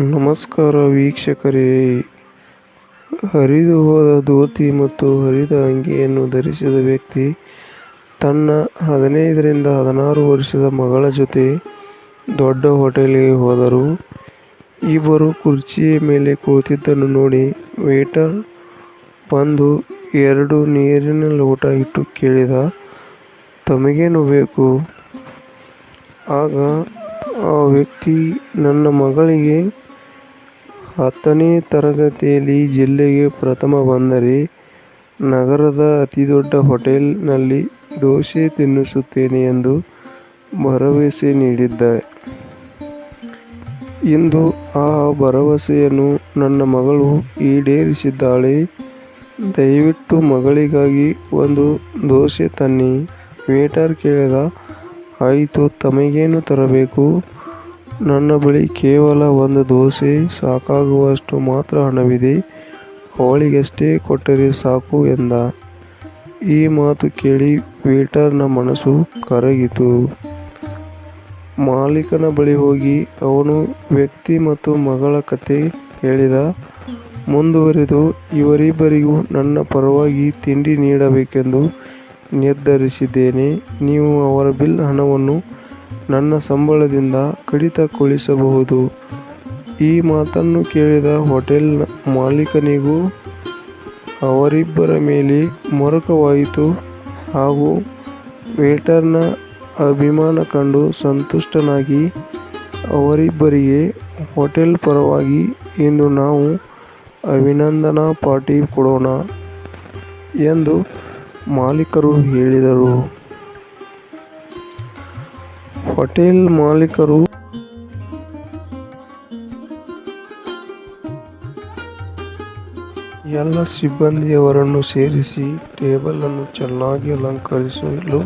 ನಮಸ್ಕಾರ ವೀಕ್ಷಕರೇ ಹರಿದು ಹೋದ ಧೋತಿ ಮತ್ತು ಹರಿದ ಅಂಗಿಯನ್ನು ಧರಿಸಿದ ವ್ಯಕ್ತಿ ತನ್ನ ಹದಿನೈದರಿಂದ ಹದಿನಾರು ವರ್ಷದ ಮಗಳ ಜೊತೆ ದೊಡ್ಡ ಹೋಟೆಲ್ಗೆ ಹೋದರು. ಇಬ್ಬರು ಕುರ್ಚಿಯ ಮೇಲೆ ಕುಳಿತಿದ್ದನ್ನು ನೋಡಿ ವೇಟರ್ ಬಂದು ಎರಡು ನೀರಿನ ಲೋಟ ಇಟ್ಟು ಕೇಳಿದ, ತಮಗೇನು ಬೇಕು? ಆಗ ಆ ವ್ಯಕ್ತಿ ನನ್ನ ಮಗಳಿಗೆ ಹತ್ತನೇ ತರಗತಿಯಲ್ಲಿ ಜಿಲ್ಲೆಗೆ ಪ್ರಥಮ ಬಂದರೆ ನಗರದ ಅತಿದೊಡ್ಡ ಹೋಟೆಲ್ನಲ್ಲಿ ದೋಸೆ ತಿನ್ನಿಸುತ್ತೇನೆ ಎಂದು ಭರವಸೆ ನೀಡಿದ್ದೆ. ಇಂದು ಆ ಭರವಸೆಯನ್ನು ನನ್ನ ಮಗಳು ಈಡೇರಿಸಿದ್ದಾಳೆ. ದಯವಿಟ್ಟು ಮಗಳಿಗಾಗಿ ಒಂದು ದೋಸೆ ತನ್ನಿ. ವೇಟರ್ ಕೇಳಿದ, ಆಯಿತು ತಮಗೇನು ತರಬೇಕು? ನನ್ನ ಬಳಿ ಕೇವಲ ಒಂದು ದೋಸೆ ಸಾಕಾಗುವಷ್ಟು ಮಾತ್ರ ಹಣವಿದೆ. ಅವಳಿಗಷ್ಟೇ ಕೊಟ್ಟರೆ ಸಾಕು ಎಂದ. ಈ ಮಾತು ಕೇಳಿ ವೇಟರ್ನ ಮನಸ್ಸು ಕರಗಿತು. ಮಾಲೀಕನ ಬಳಿ ಹೋಗಿ ಅವನು ವ್ಯಕ್ತಿ ಮತ್ತು ಮಗಳ ಕತೆ ಹೇಳಿದ. ಮುಂದುವರೆದು, ಇವರಿಬ್ಬರಿಗೂ ನನ್ನ ಪರವಾಗಿ ತಿಂಡಿ ನೀಡಬೇಕೆಂದು ನಿರ್ಧರಿಸಿದ್ದೇನೆ. ನೀವು ಅವರ ಬಿಲ್ ಹಣವನ್ನು ನನ್ನ ಸಂಬಳದಿಂದ ಕಡಿತಗೊಳಿಸಬಹುದು. ಈ ಮಾತನ್ನು ಕೇಳಿದ ಹೋಟೆಲ್ ಮಾಲೀಕನಿಗೂ ಅವರಿಬ್ಬರ ಮೇಲೆ ಮರುಕವಾಯಿತು ಹಾಗೂ ವೇಟರ್ನ ಅಭಿಮಾನ ಕಂಡು ಸಂತುಷ್ಟನಾಗಿ ಅವರಿಬ್ಬರಿಗೆ ಹೋಟೆಲ್ ಪರವಾಗಿ ಇಂದು ನಾವು ಅಭಿನಂದನಾ ಪಾರ್ಟಿ ಕೊಡೋಣ ಎಂದು ಮಾಲೀಕರು ಹೇಳಿದರು. ಹೋಟೆಲ್ ಮಾಲೀಕರು ಎಲ್ಲ ಸಿಬ್ಬಂದಿಯವರನ್ನು ಸೇರಿಸಿ ಟೇಬಲ್ ಅನ್ನು ಚೆನ್ನಾಗಿ ಅಲಂಕರಿಸಲು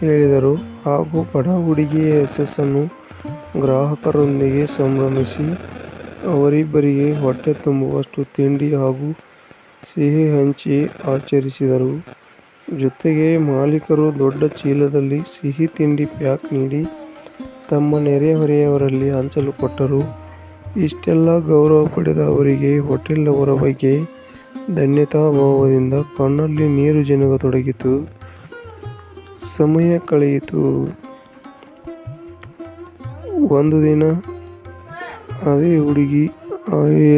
ಹೇಳಿದರು ಹಾಗೂ ಬಡ ಹುಡುಗಿಯ ಯಶಸ್ಸನ್ನು ಗ್ರಾಹಕರೊಂದಿಗೆ ಸಂಭ್ರಮಿಸಿ ಅವರಿಬ್ಬರಿಗೆ ಹೊಟ್ಟೆ ತುಂಬುವಷ್ಟು ತಿಂಡಿ ಹಾಗೂ ಸಿಹಿ ಹಂಚಿ ಆಚರಿಸಿದರು. ಜೊತೆಗೆ ಮಾಲೀಕರು ದೊಡ್ಡ ಚೀಲದಲ್ಲಿ ಸಿಹಿ ತಿಂಡಿ ಪ್ಯಾಕ್ ನೀಡಿ ತಮ್ಮ ನೆರೆಹೊರೆಯವರಲ್ಲಿ ಹಂಚಲು ಕೊಟ್ಟರು. ಇಷ್ಟೆಲ್ಲ ಗೌರವ ಪಡೆದ ಅವರಿಗೆ ಹೋಟೆಲ್ನವರ ಬಗ್ಗೆ ಧನ್ಯತಾ ಭಾವದಿಂದ ಕಣ್ಣಲ್ಲಿ ನೀರು ಜಿನುಗತೊಡಗಿತು. ಸಮಯ ಕಳೆಯಿತು. ಒಂದು ದಿನ ಅದೇ ಹುಡುಗಿ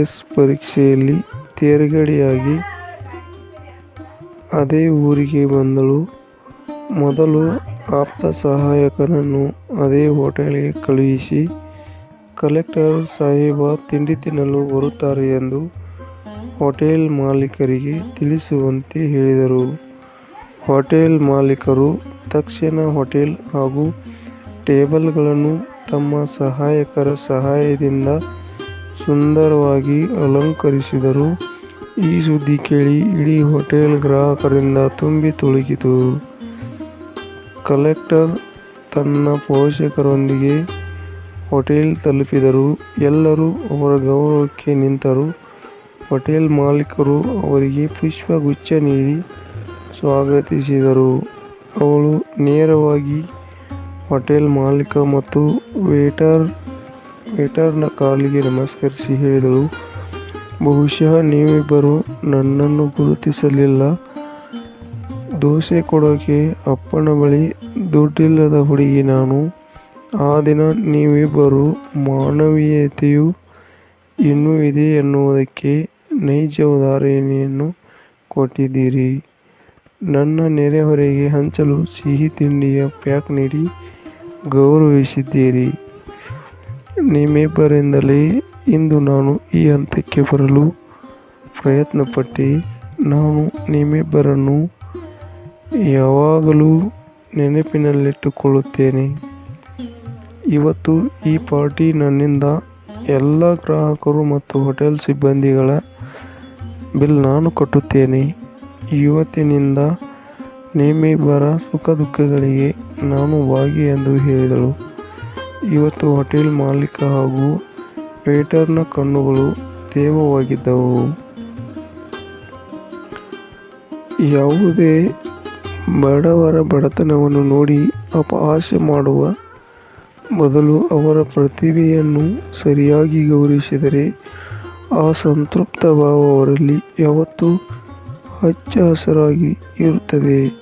ಎಸ್ ಪರೀಕ್ಷೆಯಲ್ಲಿ ತೇರ್ಗಡೆಯಾಗಿ ಅದೇ ಊರಿಗೆ ಬಂದಳು. ಮೊದಲು ಆಪ್ತ ಸಹಾಯಕನನ್ನು ಅದೇ ಹೋಟೆಲ್ಗೆ ಕಳುಹಿಸಿ, ಕಲೆಕ್ಟರ್ ಸಾಹೇಬ, ತಿಂಡಿ ತಿನ್ನಲು ಬರುತ್ತಾರೆ ಎಂದು ಹೋಟೆಲ್ ಮಾಲೀಕರಿಗೆ ತಿಳಿಸುವಂತೆ ಹೇಳಿದರು. ಹೋಟೆಲ್ ಮಾಲೀಕರು ತಕ್ಷಣ ಹೋಟೆಲ್ ಹಾಗೂ ಟೇಬಲ್ಗಳನ್ನು ತಮ್ಮ ಸಹಾಯಕರ ಸಹಾಯದಿಂದ ಸುಂದರವಾಗಿ ಅಲಂಕರಿಸಿದರು. ಈ ಸುದ್ದಿ ಕೇಳಿ ಇಡೀ ಹೋಟೆಲ್ ಗ್ರಾಹಕರಿಂದ ತುಂಬಿ ತುಳುಕಿತು. ಕಲೆಕ್ಟರ್ ತನ್ನ ಪೋಷಕರೊಂದಿಗೆ ಹೋಟೆಲ್ ತಲುಪಿದರು. ಎಲ್ಲರೂ ಅವರ ಗೌರವಕ್ಕೆ ನಿಂತರು. ಹೋಟೆಲ್ ಮಾಲೀಕರು ಅವರಿಗೆ ಪುಷ್ಪಗುಚ್ಛ ನೀಡಿ ಸ್ವಾಗತಿಸಿದರು. ಅವಳು ನೇರವಾಗಿ ಹೋಟೆಲ್ ಮಾಲೀಕ ಮತ್ತು ವೇಟರ್ ವೇಟರ್ನ ಕಾಲಿಗೆ ನಮಸ್ಕರಿಸಿ ಹೇಳಿದಳು, ಬಹುಶಃ ನೀವಿಬ್ಬರೂ ನನ್ನನ್ನು ಗುರುತಿಸಲಿಲ್ಲ. ದೋಸೆ ಕೊಡೋಕೆ ಅಪ್ಪನ ಬಳಿ ದುಡ್ಡಿಲ್ಲದ ಹುಡುಗಿ ನಾನು. ಆ ದಿನ ನೀವಿಬ್ಬರೂ ಮಾನವೀಯತೆಯು ಇನ್ನೂ ಇದೆ ಎನ್ನುವುದಕ್ಕೆ ನೈಜ ಉದಾಹರಣೆಯನ್ನು ಕೊಟ್ಟಿದ್ದೀರಿ. ನನ್ನ ನೆರೆಹೊರೆಗೆ ಹಂಚಲು ಸಿಹಿ ತಿಂಡಿಯ ಪ್ಯಾಕ್ ನೀಡಿ ಗೌರವಿಸಿದ್ದೀರಿ. ನಿಮ್ಮಿಬ್ಬರಿಂದಲೇ ಇಂದು ನಾನು ಈ ಹಂತಕ್ಕೆ ಬರಲು ಪ್ರಯತ್ನಪಟ್ಟೆ. ನಾನು ನಿಮ್ಮಿಬ್ಬರನ್ನು ಯಾವಾಗಲೂ ನೆನಪಿನಲ್ಲಿಟ್ಟುಕೊಳ್ಳುತ್ತೇನೆ. ಇವತ್ತು ಈ ಪಾರ್ಟಿ ನನ್ನಿಂದ ಎಲ್ಲ ಗ್ರಾಹಕರು ಮತ್ತು ಹೋಟೆಲ್ ಸಿಬ್ಬಂದಿಗಳ ಬಿಲ್ ನಾನು ಕಟ್ಟುತ್ತೇನೆ. ಇವತ್ತಿನಿಂದ ನಿಮ್ಮಿಬ್ಬರ ಸುಖ-ದುಃಖಗಳಿಗೆ ನಾನು ಭಾಗಿ ಎಂದು ಹೇಳಿದಳು. ಇವತ್ತು ಹೋಟೆಲ್ ಮಾಲೀಕ ಹಾಗೂ ವೇಟರ್ನ ಕಣ್ಣುಗಳು ತೇವವಾಗಿದ್ದವು. ಯಾವುದೇ ಬಡವರ ಬಡತನವನ್ನು ನೋಡಿ ಅಪಹಾಸ್ಯ ಮಾಡುವ ಬದಲು ಅವರ ಪ್ರತಿಭೆಯನ್ನು ಸರಿಯಾಗಿ ಗೌರವಿಸಿದರೆ ಆ ಸಂತೃಪ್ತ ಭಾವ ಅವರಲ್ಲಿ ಯಾವತ್ತೂ ಹಚ್ಚ ಹಸಿರಾಗಿ ಇರುತ್ತದೆ